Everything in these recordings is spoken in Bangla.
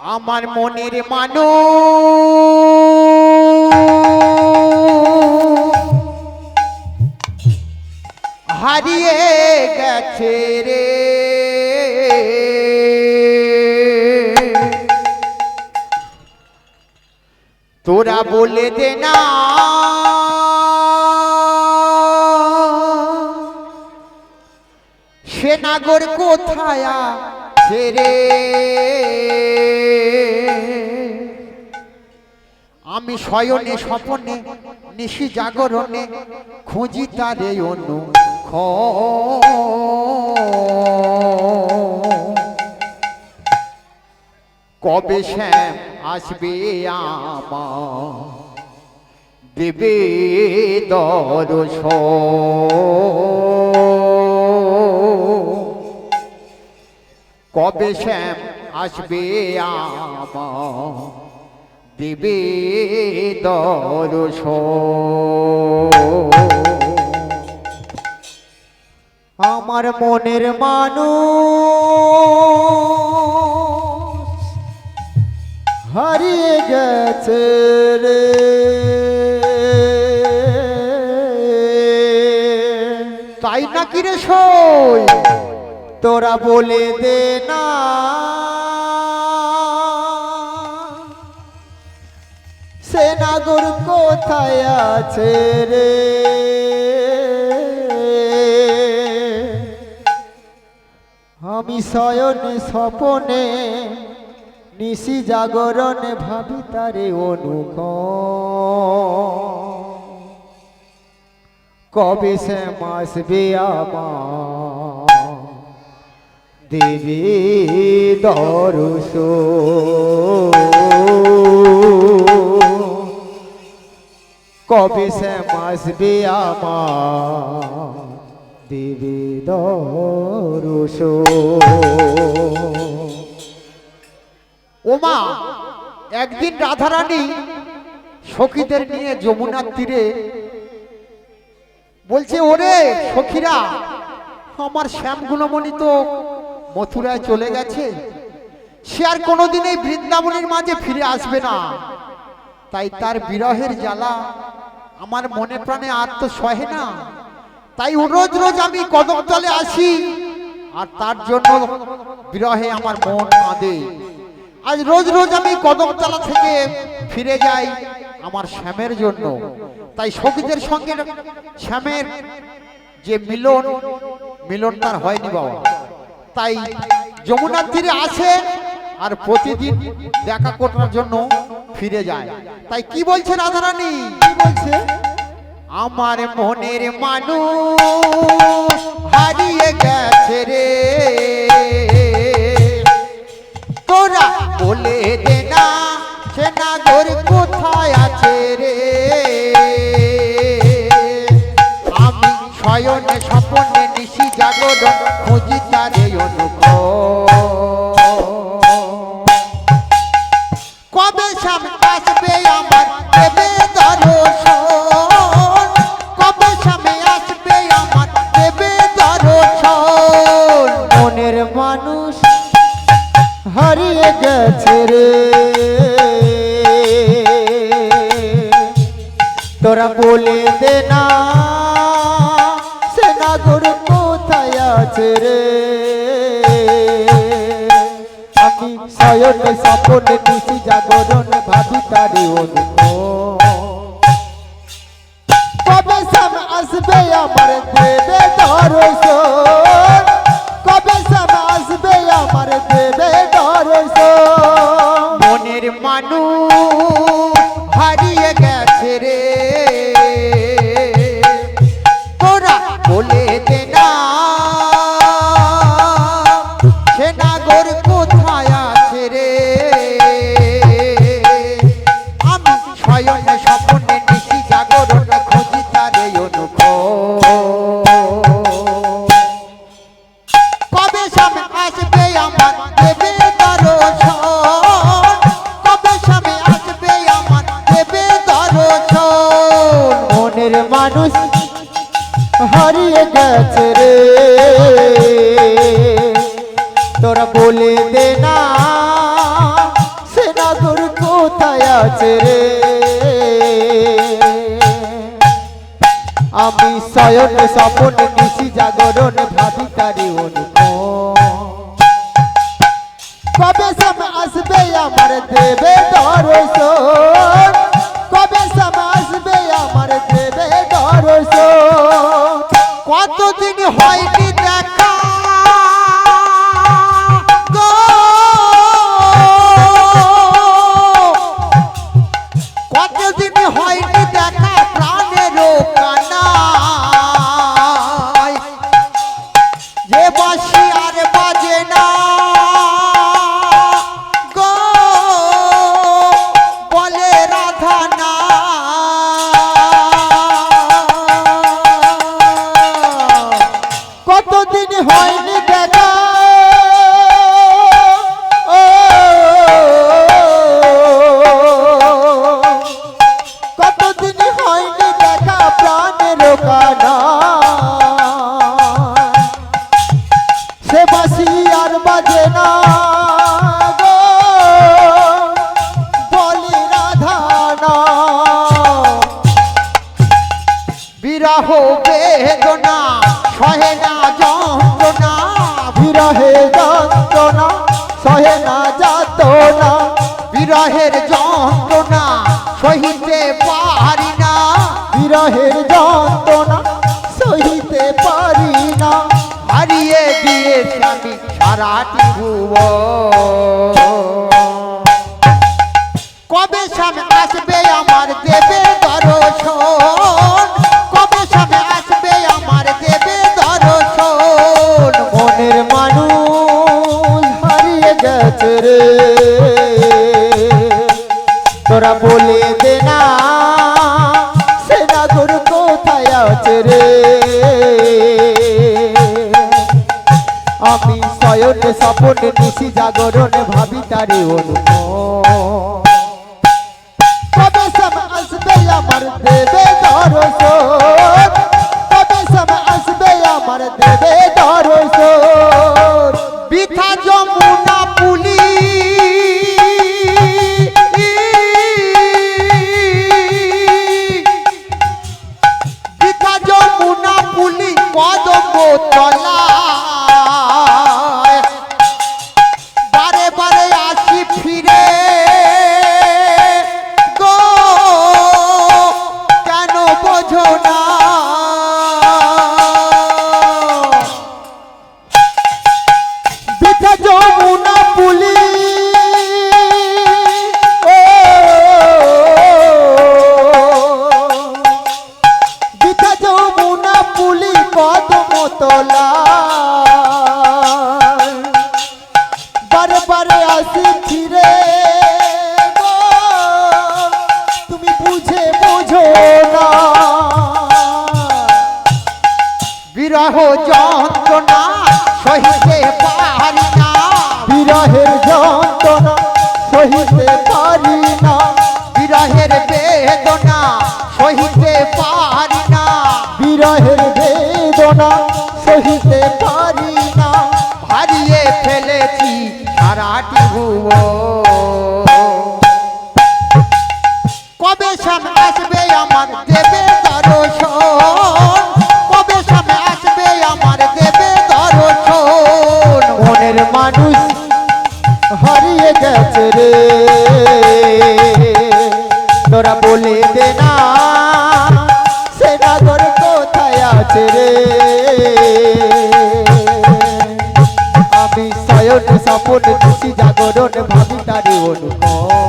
আমার মনের মানু হারিয়ে গেছে রে। তোরা বলে দে না। সে নাগর কোথায় আছে রে আমি শয়নে স্বপনে, নিশি জাগরণে খুঁজি তারে অনু কবে শ্যাম আসবে আমার? দেবে দরস কবে শ্যাম আসবে আমার দেবে দরস আমার মনের মানুষ হারিয়ে গেছে রে। তাই নাকি রে সই? তোরা বলে দে না। সে নাগর কোথায় আছে রে? আমি শয়নে স্বপনে নিশি জাগরণে ভাবি তারে অনুখ কবে সে মাসবে আমার? দেবী দরস কবে সে মাসবে আমার দেবী দরস ওমা, একদিন রাধারানী সখীদের নিয়ে যমুনার তীরে বলছে, ওরে সখীরা, আমার শ্যামগুণমণি তো মথুরায় চলে গেছে, সে আর কোনোদিন এই বৃন্দাবনের মাঝে ফিরে আসবে না। তাই তার বিরহের জ্বালা আমার মনে প্রাণে আর তো সহে না। তাই রোজ রোজ আমি কদম তলে আসি, আর তার জন্য বিরহে আমার মন কাঁদে। আজ রোজ রোজ আমি কদমতলা থেকে ফিরে যাই আমার শ্যামের জন্য। তাই সখীদের সঙ্গে শ্যামের যে মিলন মিলন তার হয়নি বাবা। তাই যমুনার তীরে আসে আর প্রতিদিন দেখা করার জন্য ফিরে যায়। তাই কি বলছে রাধারানী? কি বলছে? আমার মনের মানুষ হারিয়ে গেছে রে। তোরা বলে দে না সে নাগর কোথায় আছে রে। আমি শয়নে স্বপনে নিশি জাগরণ হারিয়ে গেছে রে। তোরা বলে দে না কোথায় আছে রে। আমি শয়নে স্বপনে নিশি জাগরণ ভাবি তারে কবে সাম আসবে আমার দেবে দর্শন স্বপনে নিশি জাগরণ খুঁজি তারে অনুভব। কবে সামনে আসবে আমার দেবে দর্শন? কবে সামনে আসবে আমার দেবে দর্শন? মনের মানুষ হারিয়ে গেছে রে। তোরা বলে দে না, সেনা তোর কোথায় আছে রে? আমি সয়ন স্বপন নিশি জাগরণ ভাবি তারি কবে সম আসবে আমার দেবে দর্শন? কবে সম আসবে আমার দেবে দর্শন? কতদিন হয়নি দেখা কতদিন বিরহের যন্ত্রণা, সহিতে পারি না। বিরহের যন্ত্রণা, সহিতে পারি না। হারিয়ে দিয়েছি আমি সারাটি ভুব কবে সামনে আসবে আমার দেবে দর্শন? কবে সামনে আসবে আমার দেবে দর্শন? মনের মানুষ হারিয়ে গেছে রে। তোরা বলে দে না সে নাগর কোথায় আছে রে? আমি শয়ন স্বপন নিশি জাগরণ ভাবি তারে সম আসবে আমার দেবে দর্শন। বুঝে না। বিরহ যন্ত্রণা সহিতে পারি না। বিরহের যন্ত্রণা সহিতে পারি না। বিরহের বেদনা সহিতে পারি না। বিরহের বেদনা সহিতে পারি না। হারিয়ে ফেলেছি সারাটি ভুব কবে সামনে আসবে আমার দেবে দর্শন? কবে আসবে আমার দেবে দর্শন? মনের মানুষ হারিয়ে গেছে রে। তোরা বলে না, সে নাগর কোথায় আছে রে? আমি শয়ন স্বপন খুশি জাগরণ, ভাবি তারে অনুপম।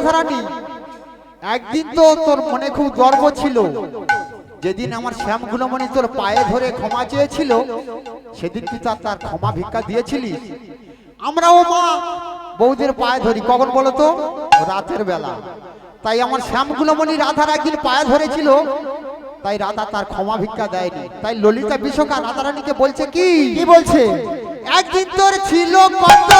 রাধারানী একদিন তো তোর মনে খুব গর্ব ছিল। যেদিন আমার শ্যাম গুণমণি তোর পায়ে ধরে ক্ষমা চেয়েছিল সেদিন তুই তার তার ক্ষমা ভিক্ষা দিয়েছিলি আমরাও মা বৌদের পায়ে ধরি কখন বলতো রাতের বেলা। তাই আমার শ্যাম গুণমণি রাধার একদিন পায়ে ধরেছিল তাই রাধা তার ক্ষমা ভিক্ষা দেয়নি। তাই ললিতা বিশোকা রাধারানীকে বলছে কি? কি বলছে? একদিন তোর ছিল কত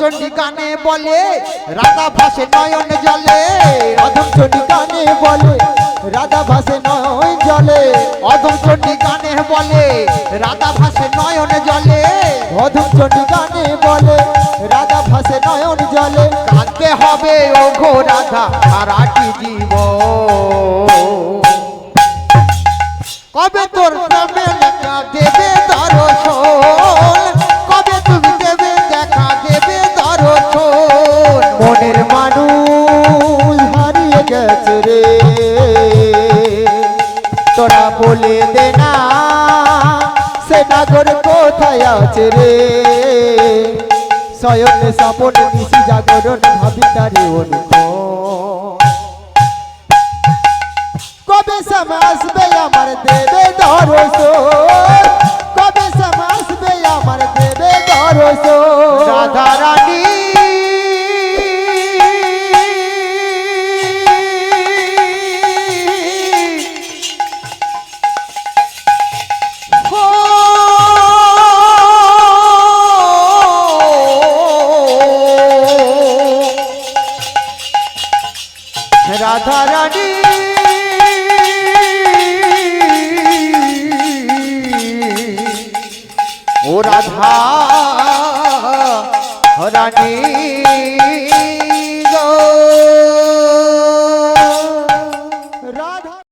চণ্ডী গানে বলে, রাধা ভাসে নয়ন জলে। অধম চটি গানে বলে, রাধা ভাসে নয় জলে। অদম চণ্ডী গানে বলে, রাধা ভাসে নয়ন জলে। অধম চটি গানে বলে, রাধা ভাসে নয়ন জলে। কাঁদতে হবে ও ঘো রাধা সারাটি জীব কবে তোর প্রেমে নাগর কোথায় আছে রে? সয়নে সপন নিশি জাগরণ ভাবি তারে কবে সম আমার দেবে ধরস কবে সম আমার দেবে ধরস রাধা রানী